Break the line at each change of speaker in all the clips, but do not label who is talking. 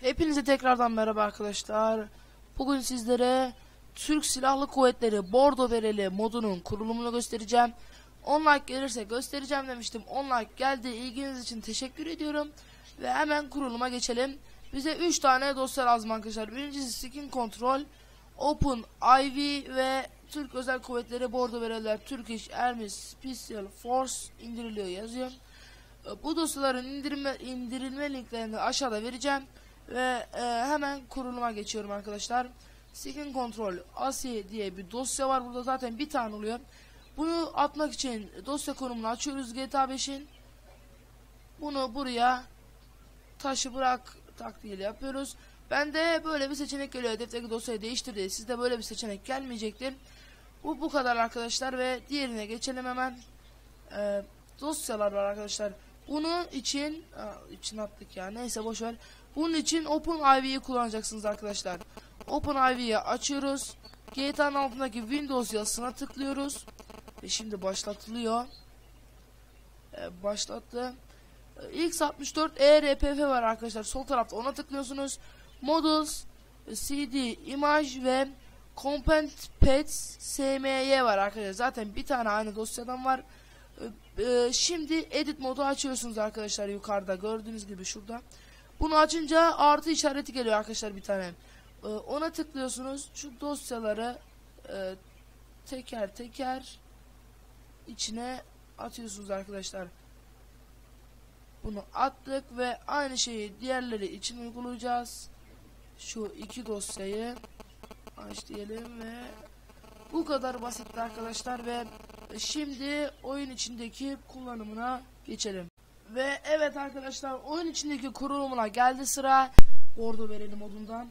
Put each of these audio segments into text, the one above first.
Hepinize tekrardan merhaba arkadaşlar. Bugün sizlere Türk Silahlı Kuvvetleri Bordo Bereli modunun kurulumunu göstereceğim. 10 like gelirse göstereceğim demiştim. 10 like geldi. İlginiz için teşekkür ediyorum. Ve hemen kuruluma geçelim. Bize 3 tane dosya lazım arkadaşlar. Birincisi Skin Control, Open IV ve Türk Özel Kuvvetleri Bordo Bereliler Turkish Army Special Force indiriliyor yazıyor. E, Bu dosyaların indirme, indirilme linklerini aşağıda vereceğim. Ve e, hemen kuruluma geçiyorum arkadaşlar. Skin Control ASI diye bir dosya var. Burada zaten bir tane oluyor. Bunu atmak için dosya konumunu açıyoruz GTA 5'in. Bunu buraya taşı bırak taktiğiyle yapıyoruz. Ben de böyle bir seçenek geliyor. Hedefteki dosyayı değiştir diye. Sizde böyle bir seçenek gelmeyecektir. Bu bu kadar arkadaşlar ve diğerine geçelim hemen. Ee, dosyalar var arkadaşlar. Bunun için Aa, için attık ya. Neyse boş ver. Bunun için OpenIV'yi kullanacaksınız arkadaşlar. OpenIV'yi açıyoruz. GTA'nın altındaki Windows yazısına tıklıyoruz. Ve şimdi başlatılıyor. Ee, başlattı. Ee, X64 ERPF var arkadaşlar. Sol tarafta ona tıklıyorsunuz. Models, CD, Image ve Component Pets SMY var arkadaşlar. Zaten bir tane aynı dosyadan var. Ee, şimdi edit modu açıyorsunuz arkadaşlar yukarıda gördüğünüz gibi şurada. Bunu açınca artı işareti geliyor arkadaşlar bir tane. Ee, ona tıklıyorsunuz. Şu dosyaları e, teker teker içine atıyorsunuz arkadaşlar. Bunu attık ve aynı şeyi diğerleri için uygulayacağız. Şu iki dosyayı aç diyelim ve bu kadar basit arkadaşlar ve şimdi oyun içindeki kullanımına geçelim. Ve evet arkadaşlar oyun içindeki kurulumuna geldi sıra. Ordu verelim modundan.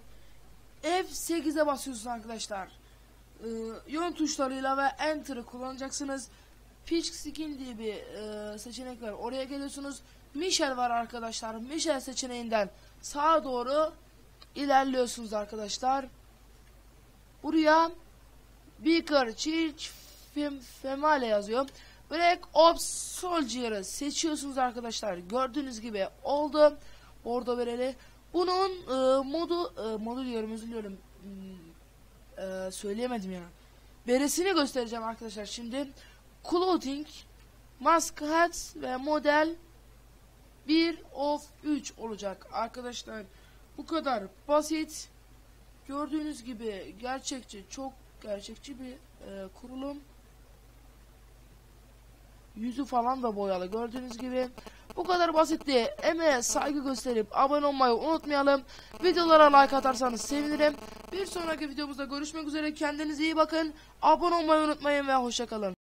F8'e basıyorsunuz arkadaşlar. Ee, yön tuşlarıyla ve Enter'ı kullanacaksınız. Pitch Skin diye bir e, seçenek var. Oraya geliyorsunuz. Michel var arkadaşlar. Michel seçeneğinden sağa doğru ilerliyorsunuz arkadaşlar. Buraya Beaker Church Fem Female yazıyor. Black Ops Soldier'ı seçiyorsunuz arkadaşlar. Gördüğünüz gibi oldu. Orada vereli. Bunun e, modu e, modu diyorum özür diliyorum. Hmm, e, söyleyemedim ya. Beresini göstereceğim arkadaşlar şimdi. Clothing, Mask Hats ve model 1 of 3 olacak arkadaşlar. Bu kadar basit. Gördüğünüz gibi gerçekçi, çok gerçekçi bir e, kurulum. Yüzü falan da boyalı gördüğünüz gibi. Bu kadar basitti. Emeğe saygı gösterip abone olmayı unutmayalım. Videolara like atarsanız sevinirim. Bir sonraki videomuzda görüşmek üzere. Kendinize iyi bakın. Abone olmayı unutmayın ve hoşçakalın.